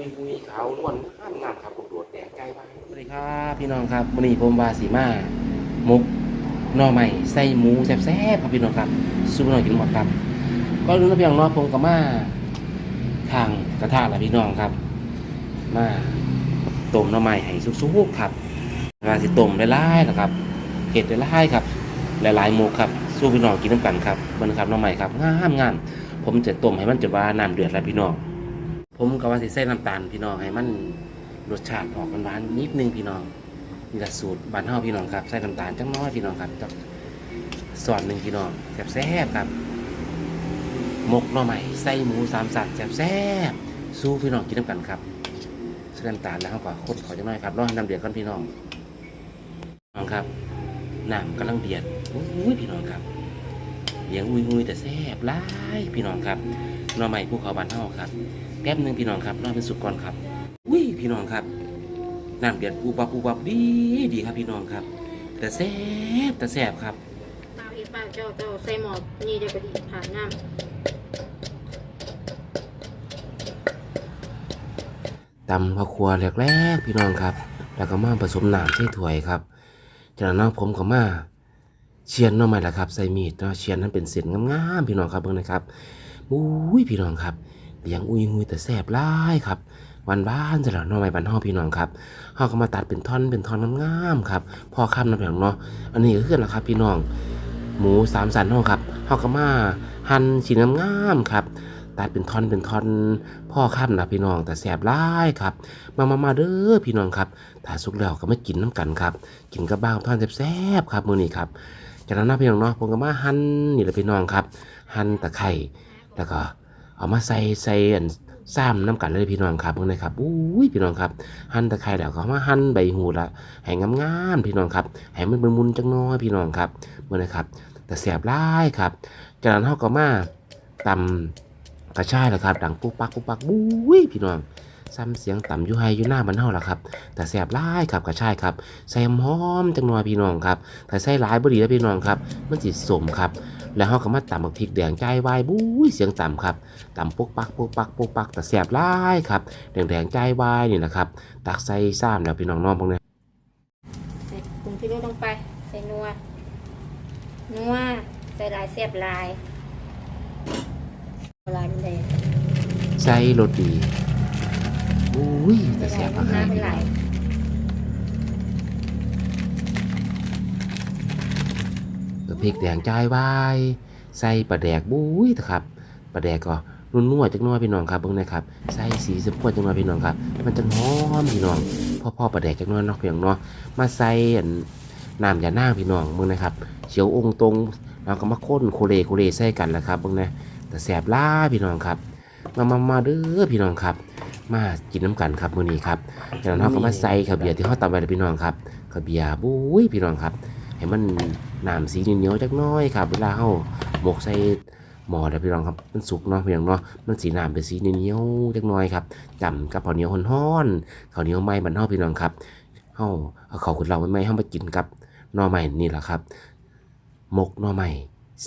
ปุยปุยขาวล้วนงามงามครับกระโดดแดงใจไปสวัสดีครับพี่น้องครับวันนี้ผมวาสีมามุกหน่อใหม่ใส่หมูแซ่บๆครับพี่น้องครับซุปหน่อยกินหมดครับ ก็รู้นะพี่น้องเนาะผมก็มาทางกระทะละพี่น้องครับ มาต้มหน่อใหม่ให้สุกๆครับว่าสิต้มหลายๆนะครับเห็ดหลายครับ หลายๆหมูครับสู้พี่น้องกินน้ำกันครับมันครับหน้องใหม่ครับงามงามผมจะต้มให้มันจะว่าน้ำเดือดแล้วพี่น้อง ผมก็ว่าสิใส่น้ำตาลพี่น้องให้มันรสชาติออกหวานๆนิดนึงพี่น้องนี่แหละสูตรบ้านเฮาพี่น้องครับใส่น้ำตาลจังน้อยพี่น้องครับจักสอนหนึ่งพี่น้องแซ่บๆครับหมกหน่อใหม่ใส่หมูสามสัตว์แซ่บๆสู้พี่น้องกินน้ำกันครับใส่น้ำตาลแล้วเขาก็คนขอจังน้อยครับรอให้น้ำเดือดก่อนพี่น้องน้องครับน้ำกำลังเดือดอุ้ยพี่น้องครับเลี้ยงอุ้ยอุ้ยแต่แซ่บหลายพี่น้องครับ หน่อใหม่ภูเขาบานเฮาครับแป๊บหนึงพี่น้องครับรอเป็นสุกก่อนครับอุ้ยพี่น้องครับน้ำเดือดปูปับปูปับดีดีครับพี่น้องครับ แต่แซ่บแต่แซ่บครับปากอีปากเจ้าเจ้าใส่หมอกนี่เดี๋ยวก็ดีผ่านน้ตำข้าวครัวแรกๆพี่น้องครับ แล้วก็มาผสมน้ำใส่ถ้วยครับจากนั้นเนาะผมก็มาเชียนหน่อไม้ละครับใส่มีดเนาะเชียนนั้นเป็นเส้นงามๆพี่น้องครับเบิ่งนะครับ อุ้ยพี่น้องครับเลี้ยงอุ้ยหุยแต่แซ่บหลายครับวันบ้านจะเหล่าหน่องไม้บ้านเฮาพี่น้องครับเฮาก็มาตัดเป็นท่อนเป็นท่อนงามๆครับพอค่ำนะพี่น้งเนาะอันนี้ก็คือละครับ พี่น้อง หมูสามสันเฮาครับเฮาก็มาหั่นชิ้นงามๆครับตัดเป็นท่อนเป็นท่อนพ่อค่ำนะพี่น้องแต่แสบร้ายครับ มามามาเด้อพี่น้องครับถ้าสุกแล้วก็มากินน้ำกันครับ กินกับบ้างท่อนแซ่บๆครับมือนี้ครับจากนั้นนะพี่น้องเนาะผมก็มาหั่นนี่แหละพี่น้องครับ หั่นตะไคร้ แล้วก็เอามาใส่ใส่อันซ้ำน้ำกันเลยพี่น้องครับเพิ่งนะครับอุ้ยพี่น้องครับหั่นตะไคร้แล้วก็มาหั่นใบหูละให้งามๆพี่น้องครับให้มันมุนจังน้อยพี่น้องครับเมื่อนะครับ แต่แสบร้ายครับ จากนั้นเฮาก็มาตำกระชายแหละครับ ดังปุ๊กปักปุ๊กปักบุ้ยพี่น้องซ้ำเสียงต่ำอยู่ไฮอยู่หน้ามันเฮาละครับ แต่แสบร้ายครับกระชายครับใส่หอมจังหน่อยพี่น้องครับแต่ใส่หลายบ่ดีแล้วพี่น้องครับ มันสิสมครับ แล้วเฮาก็มาตำบักพริกแดงใจวายบุ้ยเสียงต่ำครับต่ำปุ๊กปักปุ๊กปักปุ๊กปักแต่แสบร้ายครับแดงแดงใจวายนี่นะครับ ตักใส่ซ้ำแล้วพี่น้องน้องพวกนี้ำใส่ปรุงที่รู้ลงไป ใส่นัวนัวใส่ลายเสียบลายลายมันแดงใส่รสดีบุ้ยแต่แสบน้ำมากเป็น พี่ไหลน้องพริกแดงจ่ายวาย ใส่ปลาแดกบุ้ยนะครับปลาแดกก็นุ่นนวดจักน้อยพี่น้องครับเบิ่งนะครับใส่สีสมควรจักน้อยพี่น้องครับ มันจะหอมพี่น้องพ่อพ่อปลาแดกจักน้อยเนาะเพียงเนาะมาใส่น้ำยาหน้างพี่น้องเบิ่งนะครับเขียวองค์ตรงแล้วก็มาข้นโคเลโคเลใส่กันแล้วครับเบิ่งนะแต่แสบล่าพี่น้องครับ มามามาเด้อพี่น้องครับ มากินน้ำกันครับมื้อนี้ครับจากนั้นเราก็มาใส่ข้าวเบียร์ที่เขาตำไว้แล้วพี่น้องครับข้าวเบียร์บุ้ยพี่น้องครับ ให้มัน น้ำสีเหนียวๆจักน้อยครับเวลาเฮาหมกใส่หม้อแล้วพี่น้องครับมันสุกเนาะพี่น้องเนาะมันสีน้ำเป็นสีเหนียวๆจักน้อยครับจำกับข้าวเหนียวห้อนๆข้าวเหนียวไหม้บ้านเฮาพี่น้องครับเฮาเอาข้าวขุดเราไม่ไหมเฮามากินกับหน่อใหม่นี่แหละครับหมกหน่อใหม่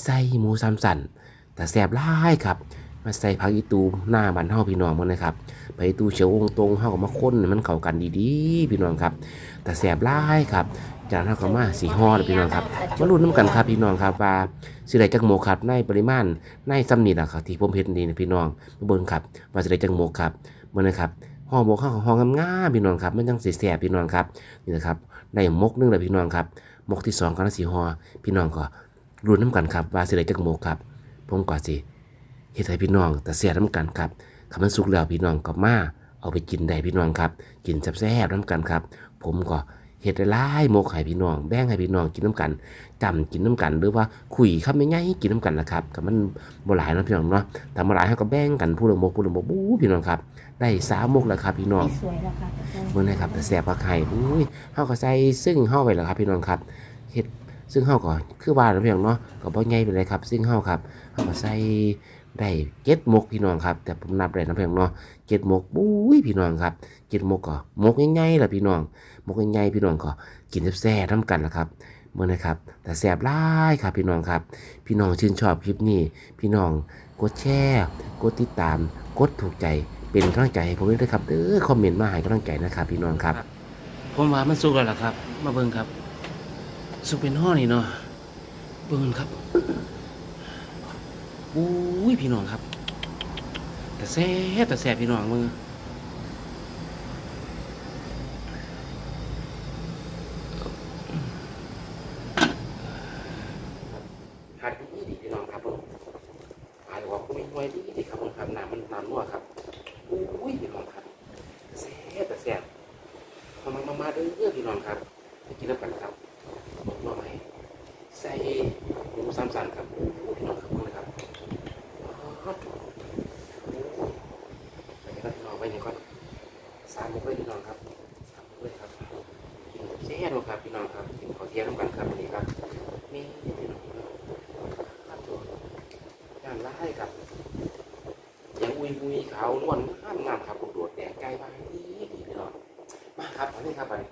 ใส่หมูสามสันแต่แสบหลายครับ มาใส่ผักอีตูหน้าบ้านเฮาพี่น้องมันนะครับผักอีตูเฉียวองตรงเฮาก็มาค้นมันเข้ากันดีๆพี่น้องครับ แต่แซ่บหลายครับจากนั้นก็มาสีห่อเลยพี่น้องครับมาลุ้นน้ำกันครับพี่น้องครับว่าสิได้จักโมครับในปริมาณในซ้ำนี่แหละครับที่ผมเห็นนี่นะพี่น้องมาเบิ่งครับว่าสิได้จักโมครับมื่อนะครับห่อหมกข้าวห่องงามๆพี่น้องครับมันจังสีแซ่บพี่น้องครับนี่นะครับในหมกนึงเลยพี่น้องครับมกที่สองก็สีห่อพี่น้องก็ลุ้นน้ำกันครับว่าสิได้จักโมครับผมก็สิ เฮ็ดให้พี่น้องแต่แซ่บน้ำกันครับคำมันสุกแล้วพี่น้องก็มาเอาไปกินได้พี่น้องครับ กินแซ่บๆน้ำกันครับ ผมก็เฮ็ดหลายๆหมกให้พี่น้อง แบ่งให้พี่น้องกินน้ำกันจำกินน้ำกัน หรือว่าคุยคำง่ายๆกินน้ำกันนะครับกับมันบ่หลายเนาะพี่น้องเนาะแต่บ่หลายเฮาก็แบ่งกันผู้ละหมกผู้ละหมกบู๊พี่น้องครับ ได้สามหมกแล้วครับพี่น้องสวยแล้วค่ะเมื่อนะครับแต่แสบผักไข่อุ้ยเฮาก็ใส่ซึ่งเฮาไว้แล้วครับพี่น้องครับเฮ็ดซึ่งเฮาก็คือว่าเนาะพี่น้องเนาะก็บ่ใหญ่ไปเลยครับ ซึ่งเฮาครับเฮาก็ใส่ ได้เจ็ดมกพี่น้องครับ แต่ผมนับได้นะพี่น้องเนาะเจ็ดมกบุ้ยพี่น้องครับเจ็ดมกก็มกง่ายๆล่ะพี่น้องมกง่ายๆพี่น้องก็กินแซ่บๆทำกันล่ะครับเมื่อนะครับ แต่แซ่บหลายครับพี่น้องครับ พี่น้องชื่นชอบคลิปนี้ พี่น้องกดแชร์กดติดตาม กดถูกใจเป็นกำลังใจให้ผมด้วยนะครับเด้อคอมเมนต์มาให้กำลังใจนะครับพี่น้องครับผมว่ามันสุกแล้วล่ะครับ มาเบิ่งครับ สุกเป็นห่อนี่เนาะเบิ่งครับ อุ้ยพี่น้องครับ แต่แซ่บแต่แซ่บพี่น้องมือหัดดีดีพี่น้องครับผมหายว่าไม่ไหวดีดีครับผมครับน้ำมันน้ำนัวครับอุ้ยพี่น้องครับแซ่บแต่แซ่บมามามามาเด้อพี่น้องครับไปกินน้ำกันครับบอกหน่อยใส่หมูสามสันครับโอ้พี่น้องครับเบิ่งเลยครับอ๋อ ไปนี่ก็พี่น้องไปนี่ก่อนสามมุกเลยพี่น้องครับสามมุกเลยครับกินเสียดครับพี่น้องครับกินข้าวเที่ยงร่วมกันครับวันนี้ครับนี่พี่น้องครับตัว ร้ายครับอย่างอุยอุยขาวนวลงามงามครับผมโดดแดงไกลบ้างนี่พี่น้องมาครับอันนี้ครับอันนี้